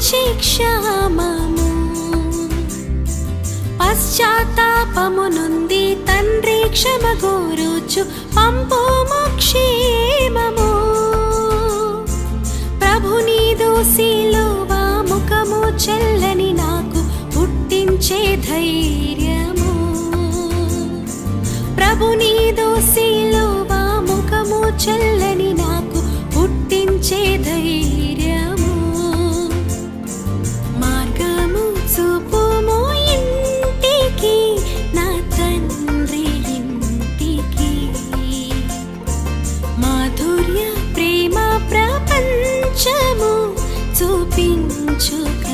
మంచి క్షామము. పశ్చాత్తాపము నుండి తండ్రి క్షమ గోరుచు పంపు క్షేమము. ప్రభుని నీదు ముఖము చెల్లని నాకు పుట్టించే ధైర్యం. you.